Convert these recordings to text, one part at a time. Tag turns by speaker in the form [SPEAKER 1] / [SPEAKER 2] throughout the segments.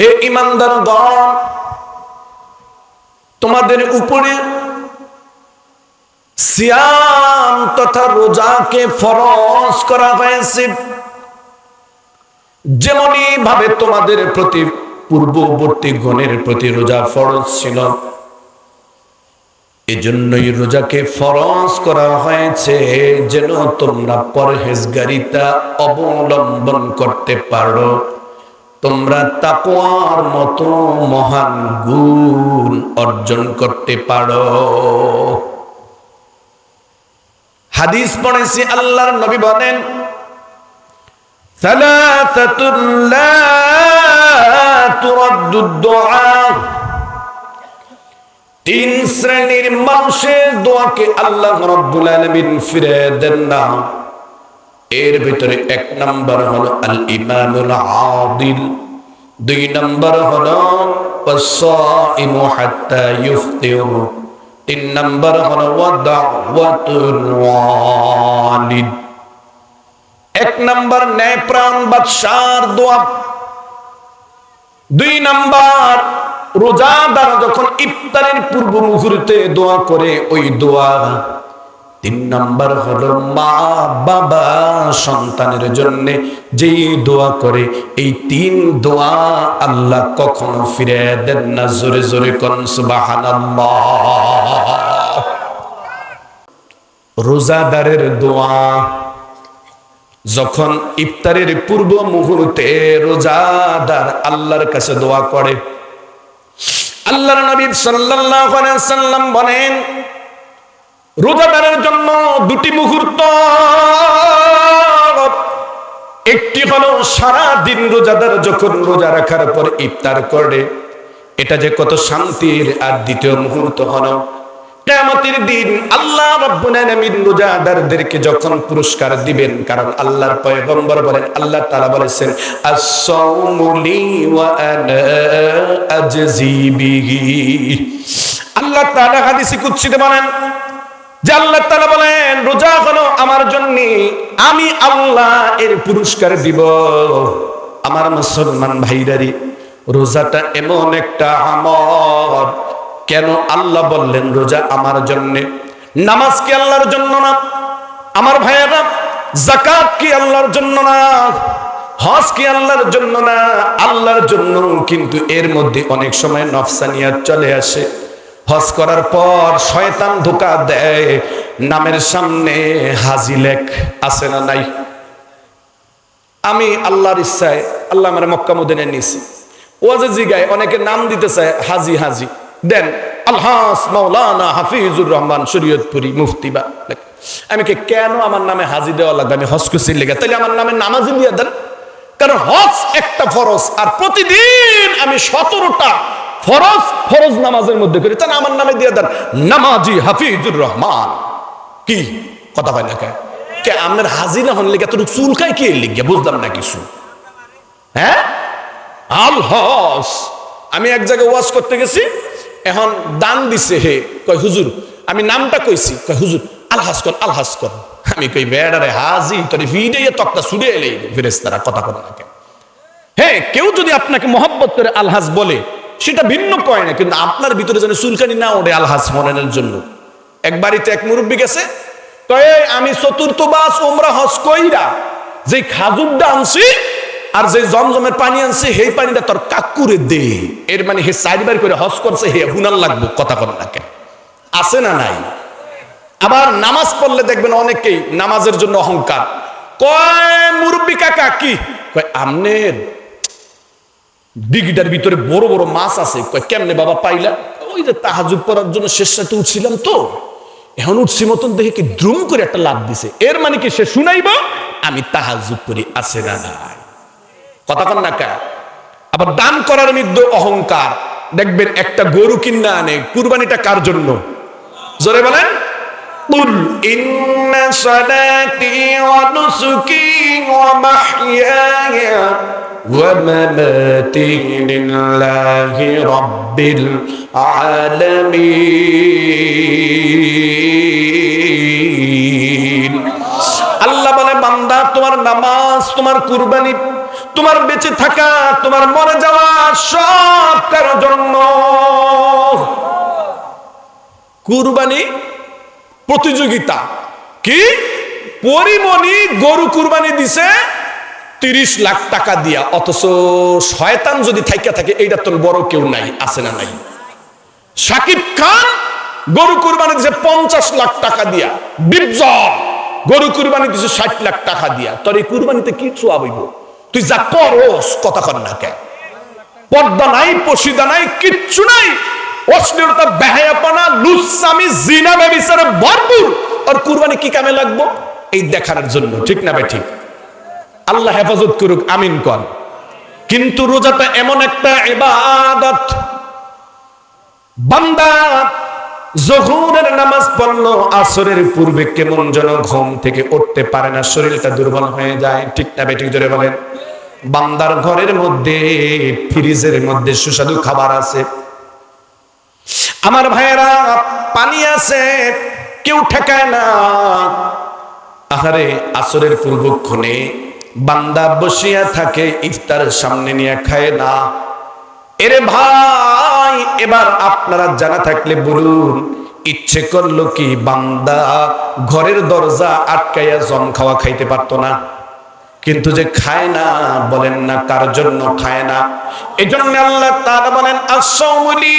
[SPEAKER 1] হে ইমানদার গণ, তোমাদের উপরে সিয়াম তথা রোজাকে ফরজ করা হয়েছে। যেমনই ভাবে তোমাদের প্রতি পূর্ববর্তী গণের প্রতি রোজা ফরজ ছিল, এজন্যই রোজাকে ফরজ করা হয়েছে যেন তোমরা পরহেজগারিতা অবলম্বন করতে পারো। তোমরা তাকোয়ার মতো মহান গুণ অর্জন করতে পারো। হাদিস পড়েছি, আল্লাহর নবী বলেন তিন শ্রেণির মানুষের দোয়াকে আল্লাহ রব্বুল আলমিন ফিরে দেন না। এর ভিতরে এক নম্বর হল আল ইমামুল আদিল। দুই নম্বর হল তিন নম্বর হল এক নম্বর ন্যায়প্রাণ বাদশার দোয়া। দুই নম্বর রোজাদার যখন ইফতারের পূর্ব মুহূর্তে দোয়া করে, ওই দোয়া তিন নাম্বার হলো মা, বাবা সন্তানের জন্য যেই দোয়া করে, এই তিন দোয়া আল্লাহ কখনো ফিরে দেন না, জোরে জোরে সুবহানাল্লাহ। রোজাদারের দোয়া, যখন ইফতারের পূর্ব মুহূর্তে রোজাদার আল্লাহর কাছে দোয়া করে, আল্লাহর নবী সাল্লাল্লাহু আলাইহি সাল্লাম বলেন রোজাদারের জন্য দুটি মুহূর্ত। একটি হলো সারা দিন রোজাদার যখন রোজা রাখার পর ইফতার করে, এটা যে কত শান্তির। আর দ্বিতীয় মুহূর্ত হলো কিয়ামতের দিন আল্লাহ রাব্বুল আলামিন রোজাদারদেরকে যখন পুরস্কার দিবেন, কারণ আল্লাহর পয়গম্বর বলেন, আল্লাহ তাআলা বলেছেন, আস-সাওমু আল্লাহ তাআলা হাদিসে কুদসিতে বলেন যে আল্লাহ বলেন, রোজা হলো আমার জন্য, আমি আল্লাহ এর পুরস্কার দিব। আমার মুসলমান ভাইরারি, রোজাটা এমন একটা আমল। কেন আল্লাহ বললেন রোজা আমার জন্য? নামাজ কি আল্লাহর জন্য না? আমার ভাইয়েরা জাকাত কি আল্লাহর জন্য না? হজ কি আল্লাহর জন্য না? আল্লাহর জন্য কিন্তু এর মধ্যে অনেক সময় নফসানিয়াত চলে আসে। হজ করার পর শয়তান ধোকা দেয়। নামের সামনে হাজি লেখ আছে না নাই? আমি আল্লাহর ইচ্ছায় আল্লাহ আমার মক্কা মদিনে নিয়েছি। ওয়াজে জিগায় অনেকে নাম দিতে চায় হাজি হাজি। দেন, আলহাস মাওলানা হাফিজুর রহমান শরীয়তপুরি মুফতি বা আমি কে কেন আমার নামে হাজি দেওয়া লাগবে? আমি হজ করছি লেগে। তাহলে আমার নামে নামাজি দিয়ে দেন। কারণ হজ একটা ফরজ। আর প্রতিদিন আমি সতেরোটা ফরজ ফরজ নামাজের মধ্যে করি তাহলে আমার নামে দিয়ে দেন, নামাজি হাফিজুর রহমান। কি? কথা পাই না কে কে, আপনার হাজি না হন লেগে তোর চুল খাই কে লিখে বুঝলাম না কিছু। হ্যাঁ? আল হস। আমি এক জায়গায় ওয়াজ করতে গেছি, এখন দান দিছে হে। কয়, হুজুর, আমি নামটা কইছি। কয়, হুজুর আলহাস কর আলহাস কর। আমি কই বেড়ারে হাজি, তোর ভিড়ে তক্তা সুড়ে এলেই ফেরেস্তারা কথা কথা থাকে হ্যাঁ কেউ যদি আপনাকে মহব্বত করে আলহাস বলে সেটা ভিন্ন কয় না কিন্তু আপনার ভিতরে যেন চুলকানি না ওঠে আলহাজ মনের জন্য। এক বাড়িতে এক মুরব্বী গেছে, কয়ে আমি চতুর্থ বাস ওমরা হস কইরা যে খাজুরটা আনছি আর যে জমজমের পানি আনছে, সেই পানিটা তোর কাকুরে দে। এর মানে হে চারবার করে হস করছে, হে হুনার লাগবো, কথা কর না কেন? আছে না নাই? আবার নামাজ পড়লে দেখবেন অনেকেই নামাজের জন্য অহংকার। কয়, মুরব্বী কাকা, কি? কয়, আমনের দিঘিটার ভিতরে বড় বড় মাছ আছে কয় কেমনে বাবা পাইলা ওই যে তাহাজুদ পড়ার জন্য শেষ রাতে উঠছিলাম তো এখন উঠছি মতন দেখে কি দ্রুম করে একটা লাভ দিছে এর মানে কি সে শুনাইব আমি তাহাজুদ করি আছে না নাই কথা কন না কা আবার দান করার মধ্যে অহংকার দেখবেন একটা গরু কিনা আনে কুরবানিটা কার জন্য জোরে বলেন قل إن صلاتي ونسكي ومحياي ومماتي لله رب العالمين আল্লাহ বলে বান্দা তোমার নামাজ তোমার কুরবানি তোমার বেঁচে থাকা তোমার মরে যাওয়া সব কারোর জন্য কুরবানি প্রতিযোগিতা কি পরিমণি গরু কুরবানি দিছে তিরিশ লাখ টাকা দিয়া, অথচ শয়তান যদি থাইকা থাকে, এইটা তো বড় কেউ নাই, আছে না নাই। সাকিব খান গরু কুরবানি দিছে পঞ্চাশ লাখ টাকা দিয়া ডিপজল গরু কুরবানি দিছে ষাট লাখ টাকা দিয়া, তোর এই কুরবানিতে কি চুয়া বইব? তুই যা করস, কথা কর না কে পর্দা নাই, পশিদা নাই, কিচ্ছু নাই। অশ্লীলতা, বেহায়াপনা লুসামি জিনা, ব্যবিচারে ভরপুর। আর কুরবানি কি কামে লাগবো? এই দেখানোর জন্য, ঠিক না ভাই, ঠিক? আল্লাহ হেফাজত করুক, আমিন কন কিন্তু রোজাটা এমন একটা ইবাদত। বান্দা জহুরের নামাজ পড়ল, আসরের পূর্বে কেমন যেন ঘুম থেকে উঠতে পারে না, শরীরটা দুর্বল হয়ে যায়। ঠিক না বেঠিক জোরে বলেন। বান্দার ঘরের মধ্যে, ফ্রিজের মধ্যে সুস্বাদু খাবার আছে। আমার ভাইয়েরা, পানি আছে, কেউ ঠেকায় না। আহারে, আসরের পূর্বক্ষণে বান্দা বসিয়া থাকে ইফতার সামনে নিয়ে খায় না। এরে ভাই, এবার আপনারা জানা থাকলে বলুন, ইচ্ছে করল কি বান্দা ঘরের দরজা আটকাইয়া জম খাওয়া খাইতে পারতো না? কিন্তু যে খায় না, বলেন না কার জন্য খায় না? এজন্য জন্য আল্লাহ তার বলেন আসমলি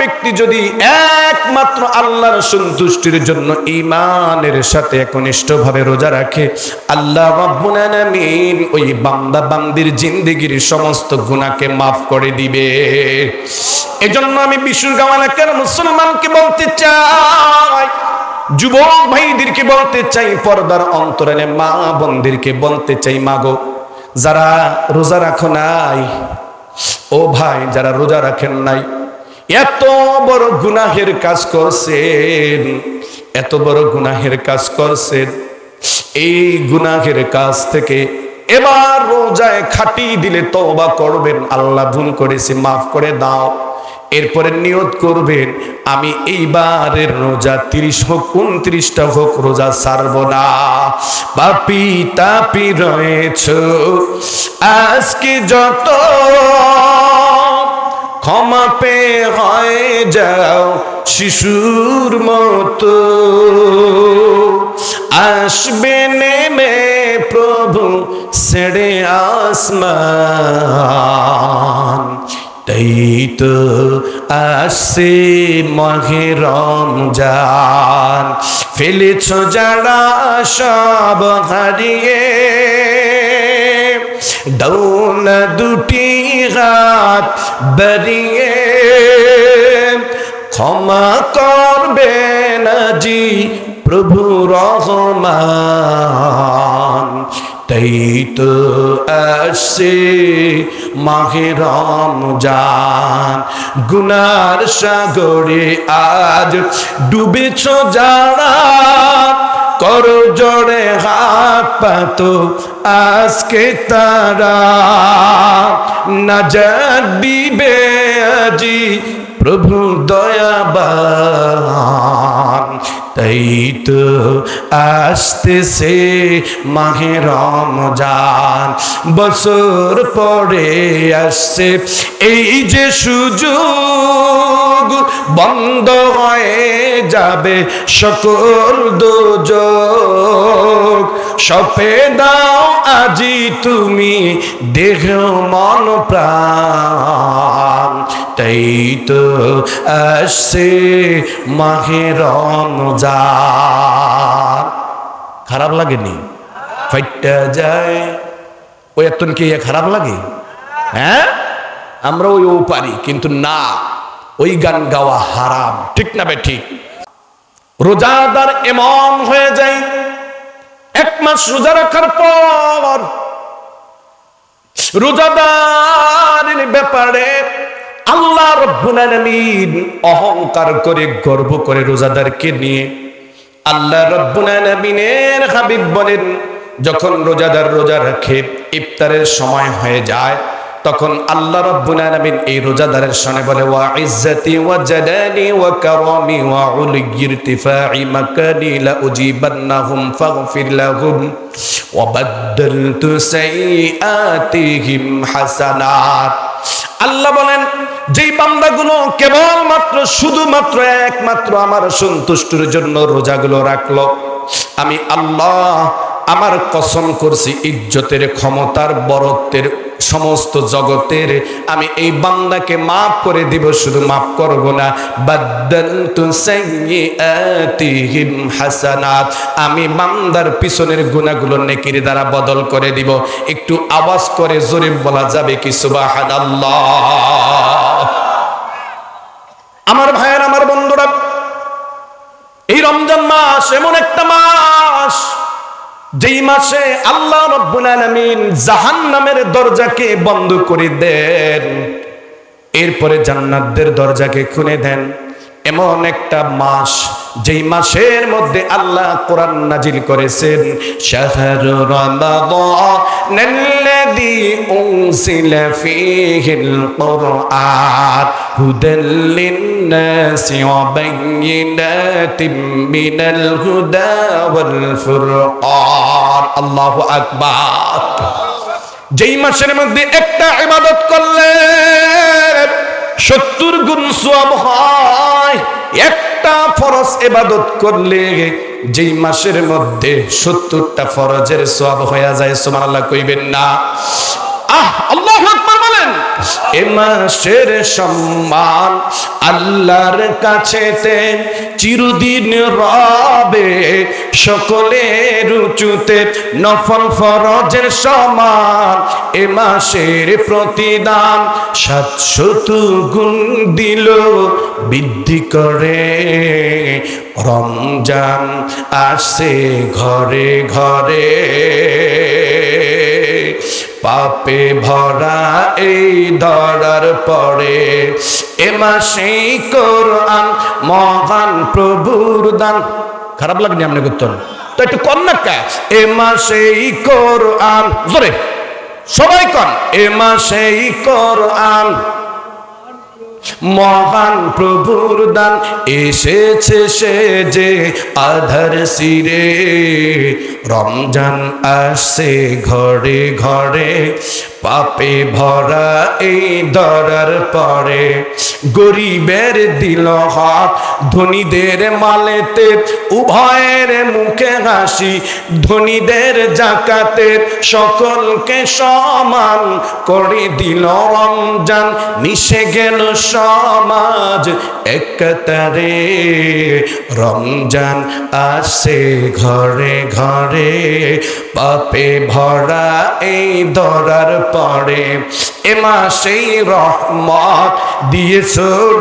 [SPEAKER 1] ব্যক্তি যদি একমাত্র আল্লাহর সন্তুষ্টির জন্য ইমানের সাথে একনিষ্ঠ ভাবে রোজা রাখে, আল্লাহ ওই বান্দা বান্দির জিন্দেগির সমস্ত গুনাহকে মাফ করে দিবে। এজন্য আমি বিশুর গাঁও এলাকার মুসলমানকে বলতে চাই, যুবক ভাইদেরকে বলতে চাই, পর্দার অন্তরালে মা বোনদেরকে বলতে চাই মাগো যারা রোজা রাখো নাই, ও ভাই যারা রোজা রাখেন নাই এত বড় গুনাহের কাজ করছেন, এত বড় গুনাহের কাজ করছেন। এই গুনাহের কাজ থেকে এবার রোজায় খাটি দিলে তওবা করবেন, আল্লাহ ভুল করেছি, মাফ করে দাও। এরপরে নিয়ত করবেন, আমি এইবারের রোজা তিরিশ হোক, উনত্রিশটা হোক, রোজা ছাড়ব না। পাপি তাপি রয়েছ, আজকে যত ক্ষমা পে হয়ে যাও শিশুর মতো। আসবে নেমে প্রভু ছেড়ে আসমান। তাই তো আসে মহে রমজান। ফেলেছ যারা সব হারিয়ে দৌনা দুটি হাত বাড়িয়ে, ক্ষমা করবে নাজি প্রভু রহমান। তাই তো আসে মাহে রমজান গুনার সাগরে আজ ডুবেছ যারা, কর জড়ে হাত পাতো আজকে তারা। নাজার দিবে আজি প্রভু দয়াবান। তাই তো আসতেছে মাহে রমজান। বছর পরে আসছে এই যে সুযোগ বন্ধ হয়ে যাবে সকল দুযোগ সপে দাও আজি তুমি দেহ, মন, প্রাণ। তাই তো আসছে মাহে রমজান। খারাপ লাগেনি? ফাইটটা যায়। ওই এতন কি খারাপ লাগে? হ্যাঁ? আমরা ওই ও পারি, কিন্তু না। ওই গান গাওয়া হারাম। ঠিক না বে, ঠিক। রোজাদার এমন হয়ে যায়। এক মাস রোজা রাখার পর। রোজাদারের ব্যাপারে আল্লাহ রব্বুল অহংকার করে, গর্ব করে রোজাদারকে নিয়ে আল্লাহ রব্বুল হাবিব বলেন, যখন রোজাদার রোজা রাখে, ইফতারের সময় হয়ে যায়, তখন আল্লাহ রব্বুল এই রোজাদারের সনে বলে, ওয়া ইজ্জতি ওয়া জালালি ওয়া কারামি ওয়া ইরতিফাই মাকানি লা উজিবান্নাহুম ফাগফির লাহুম ওয়া বাদদালতু হাসানাত। আল্লাহ বলেন যেই বান্দাগুলো কেবলমাত্র, শুধুমাত্র একমাত্র আমার সন্তুষ্টির জন্য রোজাগুলো রাখল, আমি আল্লাহ আমার কসম করছি, ইজ্জতের ক্ষমতার, বরত্বের সমস্ত জগতের, আমি এই বান্দাকে মাফ করে দিব, শুধু মাফ করব না। হাসানাত, আমি বান্দার পিছনের গুনাহগুলো নেকির দ্বারা বদল করে দিব। একটু আওয়াজ করে জোরে বলা যাবে কি সুবহানাল্লাহ? আমার ভাইয়ের, আমার বন্ধুরা, এই রমজান মাস এমন একটা মাস, যেই মাসে আল্লাহ রব্বুল আলামিন জাহান্নামের দরজাকে বন্ধ করে দেন। এরপরে জান্নাতদের দরজাকে খুলে দেন। এমন একটা মাস যেই মাসের মধ্যে আল্লাহ কোরআন নাজিল করেছেন, শাহরু রমাদানাল্লাযী উনজিলা ফীহিল কুরআন হুদাল লিন-নাসি ওয়া হুদা ওয়াল ফুরকান যেই মাসের মধ্যে একটা ইবাদত করলে সত্তর গুণ সোয়াব হয় একটা ফরজ এবাদত করলে যেই মাসের মধ্যে সত্তরটা ফরজের সব হয়ে যায় সোমান আল্লাহ কইবেন না। আহ, আল্লাহ এ মাসের সম্মান আল্লাহর কাছেতে চিরদিন রবে সকলের উঁচুতে নফল ফরজের সমান। এ মাসের প্রতিদান সাতশত গুণ দিল, বৃদ্ধি করে। রমজান আসে ঘরে ঘরে। পাপে ভরা এই ধরার পরে এ মাসেই কোরআন মহান প্রভুর দান। খারাপ লাগনি আপনি করতেন তো একটু কন্যা কাজ এ মাসেই কোরআন জোরে। সবাই কন এ মাসেই কোরআন মহান প্রভুর দান। এসেছে সে যে আধার সিরে রমজান আসে ঘরে ঘরে। পাপে ভরা এই দরার পরে গরিবের দিল হাত, ধনীদের মালেতে, উভয়ের মুখে হাসি, ধনীদের জাকাতে সকলকে সমান করে দিল রমজান। মিশে গেল সমাজ একতারে, রমজান আসে ঘরে ঘরে। পাপে ভরা এই দরার পরে। এ মাসেই রহমত দিয়েছ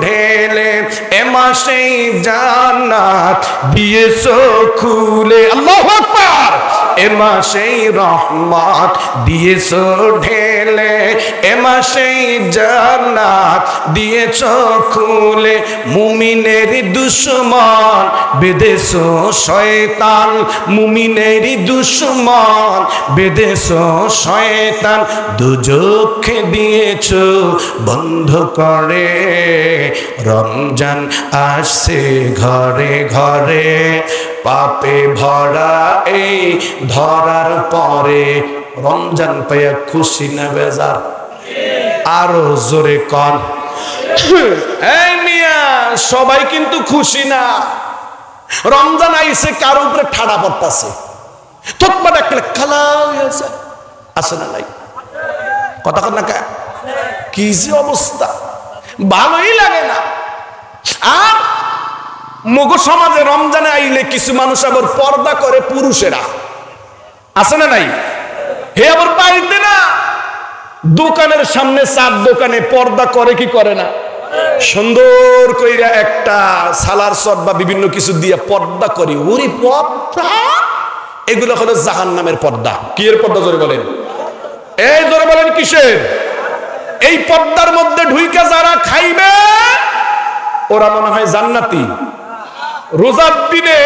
[SPEAKER 1] ঢেলে এ মাসেই জান্নাত দিয়েছ খুলে। আল্লাহু আকবার এ মাসেই রহমত দিয়েছ ঢেলে, এ মাসেই জান্নাত দিয়েছ খুলে। মুমিনের দুশ্মন বেদেশ শয়তান, মুমিনের দুশ্মন বেদেশ শয়তান। দুজোখে দিয়েছ বন্ধ করে। রমজান আসছে ঘরে ঘরে পাপে ভরা এই ধরার পরে রমজান পাইয়া খুশি না বেজার? আরও জোরে কন। মিয়া, সবাই কিন্তু খুশি না। রমজান আইসে কারও উপরে ঠাড়া পড়তাছে। খালা আছে না নাই। কি যে অবস্থা। ভালোই লাগে না। আর মগ সমাজে রমজানে আইলে কিছু মানুষ আবার পর্দা করে পুরুষেরা। আছে না নাই? হে আবার বাড়িতে না দোকানের সামনে চার দোকানে পর্দা করে কি করে না? সুন্দর কইরা একটা সালার সট বা বিভিন্ন কিছু দিয়ে পর্দা করি। ওরে পর্দা এগুলো হলো জাহান নামের পর্দা। কি এর পর্দা জোরে বলেন? এই জোরে বলেন কিসের? এই পর্দার মধ্যে ঢুইকা যারা খাইবে, ওরা মনে হয় জান্নাতি। রোজার দিনে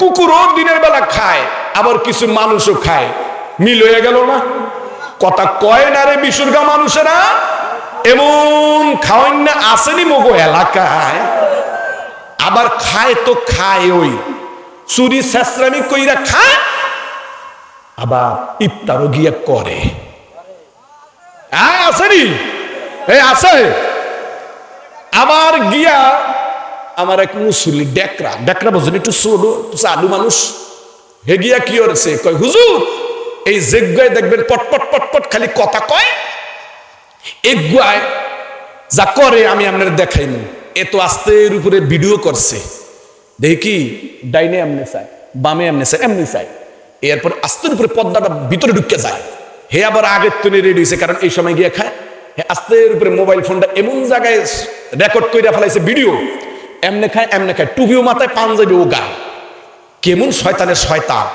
[SPEAKER 1] কুকুরও দিনের বেলা খায়, আবার কিছু মানুষও খায়। মিল হয়ে গেল না? কথা কয় না রে বিশুরগা মানুষেরা? এমন খাওয়ান না আসেনি মগো এলাকায়। আবার খায় তো খায় ওই। চুরি শেষরামি কইরা খায়, আবার ইফতারও গিয়ে করে। আসেনি? আছে আবার গিয়া আমার এক মুসলি ডেকরা। ডেকরা বোঝেন একটু ছোট চালু মানুষ। হে গিয়া কি করেছে কয়, হুজুর, এই যেগুয়ায় দেখবেন পটপট পটপট খালি কথা কয়। এগুয়ায় যা করে আমি আপনার দেখাইন এ তো আস্তের উপরে ভিডিও করছে। দেখি, ডাইনে এমনি চাই বামে এমনি চাই এমনি চাই এরপর আস্তের উপরে পদ্মাটা ভিতরে ঢুকে যায়। হে আবার আগের তুলে রেডি হয়েছে কারণ এই সময় গিয়ে খায়। হে আস্তের উপরে মোবাইল ফোনটা এমন জায়গায় রেকর্ড করে ফেলাইছে ভিডিও এমনে খায় এমনে খায় টুপিও মাথায় পাঞ্জাবি ও গায়। কেমন শয়তানের শয়তান।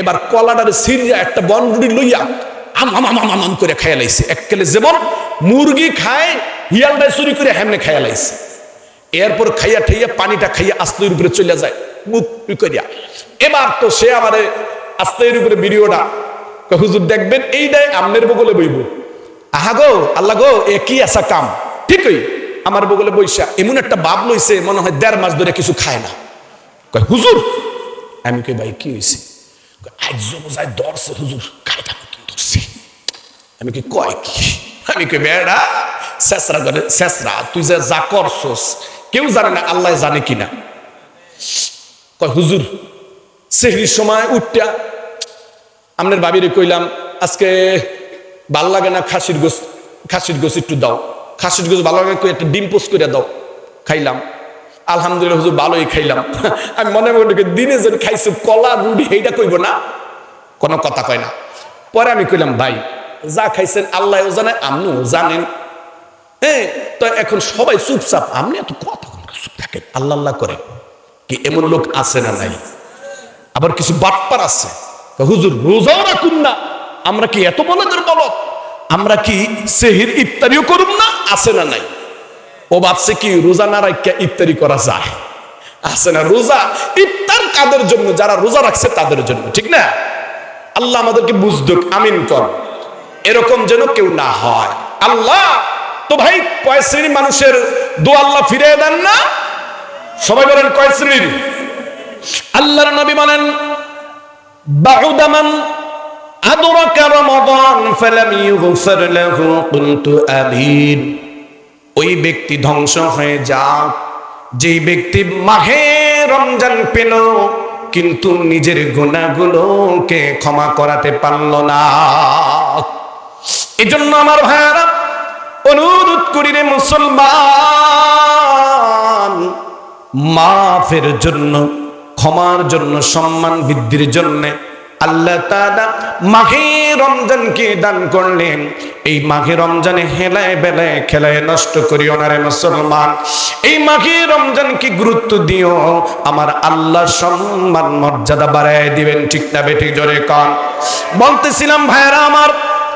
[SPEAKER 1] এবার কলাটার সিরিয়া একটা বনরুটি লইয়া আম আম আম আম আম করে খাইয়া লাইছে। এককালে যেমন মুরগি খায় হিয়ালটায় চুরি করে হেমনে খাইয়া লাইছে। এরপর খাইয়া ঠাইয়া পানিটা খাইয়া আস্তের উপরে চলে যায়, মুখ করিয়া। এবার তো সে আমারে আস্তের উপরে ভিডিওটা হুজুর দেখবেন, এই এইটাই আমনের বগলে বইব। আহা গো, আল্লাহ গো, এ কি আসা কাম? ঠিকই। আমার বগলে বৈশা, এমন একটা বাপ লইছে, মনে হয় দেড় মাস ধরে কিছু খায় না। কয়, হুজুর? আমি কই, ভাই, কি হয়েছে দর্শে হুজুর মতন ধরছি। আমি কি কয় কি? আমি কই, বেড়া, শেষরা করে শেষরা, তুই যে যা করছস, কেউ জানে না, আল্লাহ জানে কিনা। কয়, হুজুর, সেহরির সময় উঠটা আপনার বাবিরে কইলাম, আজকে ভালো লাগে না, খাসির গোস খাসির গোস একটু দাও। খাসির গোস ভালো লাগে একটা ডিম পোস্ট করে দাও। খাইলাম। আলহামদুলিল্লাহ হুজুর, ভালোই খাইলাম। আমি মনে মনে দিনে যেন খাইছি, কলা রুডি এইটা কইব না? কোনো কথা কয় না। পরে আমি কইলাম, ভাই, যা খাইছেন আল্লাহ জানে আপনিও জানেন হ্যাঁ তো এখন সবাই চুপচাপ, আপনি এত কথা চুপ থাকেন, আল্লাহ আল্লাহ করে। কি এমন লোক আছে না নাই? আবার কিছু বাটপার আছে? হুজুর, রোজাও রাখুন না। আমরা কি এত বলদের বল আমরা কি সেহির ইফতারিও করুম না? আসে না নাই? ও ভাবছে কি, রোজা না রাখা ইফতারি করা যায়? আছে না রোজা? ইফতার কাদের জন্য? যারা রোজা রাখছে তাদের জন্য, ঠিক না? আল্লাহ আমাদেরকে বুঝদুক, আমিন কর। এরকম যেন কেউ না হয়। আল্লাহ, তো ভাই, কয় শ্রেণির মানুষের দু আল্লাহ ফিরে দেন না? সবাই বলেন কয় শ্রেণির? আল্লাহর নবী বলেন বাহুদামান أدرك رمضان فلم يغفر له قلت أمين ওই ব্যক্তি ধ্বংস হয়ে যাক যেই ব্যক্তি মাহে রমজান পেল কিন্তু নিজের গুণাগুলোকে ক্ষমা করাতে পারল না এজন্য আমার ভাইয়ারা অনুরোধ করি রে মুসলমান মাফের জন্য ক্ষমার জন্য সম্মান বৃদ্ধির জন্য আল্লাহ তাআলা মাঘে রমজানকে দান করলেন। এই মাঘে রমজানে হেলায় বেলায় খেলায় নষ্ট করিও না রে মুসলমান। এই মাঘে রমজানকে গুরুত্ব দিও। আমার আল্লাহ সম্মান, মর্যাদা বাড়ায় দিবেন, ঠিক না বেটি জোরে কন। বলতেছিলাম ভাইরা আমার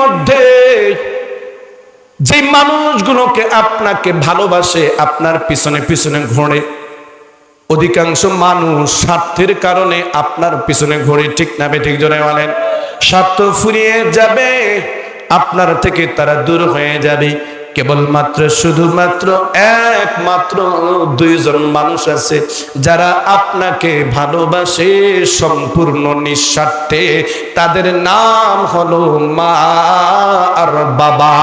[SPEAKER 1] মধ্যে যে মানুষগুলোকে আপনাকে ভালোবাসে, আপনার পিছনে পিছনে ঘোরে। অধিকাংশ মানুষ স্বার্থের কারণে আপনার পিছনে ঘোরে, ঠিক না বেঠিক জোরে বলেন? স্বার্থ ফুরিয়ে যাবে, আপনার থেকে তারা দূর হয়ে যাবে। কেবলমাত্র, শুধুমাত্র একমাত্র দুইজন মানুষ আছে, যারা আপনাকে ভালোবাসে, সম্পূর্ণ নিঃস্বার্থে। তাদের নাম হলো মা আর বাবা।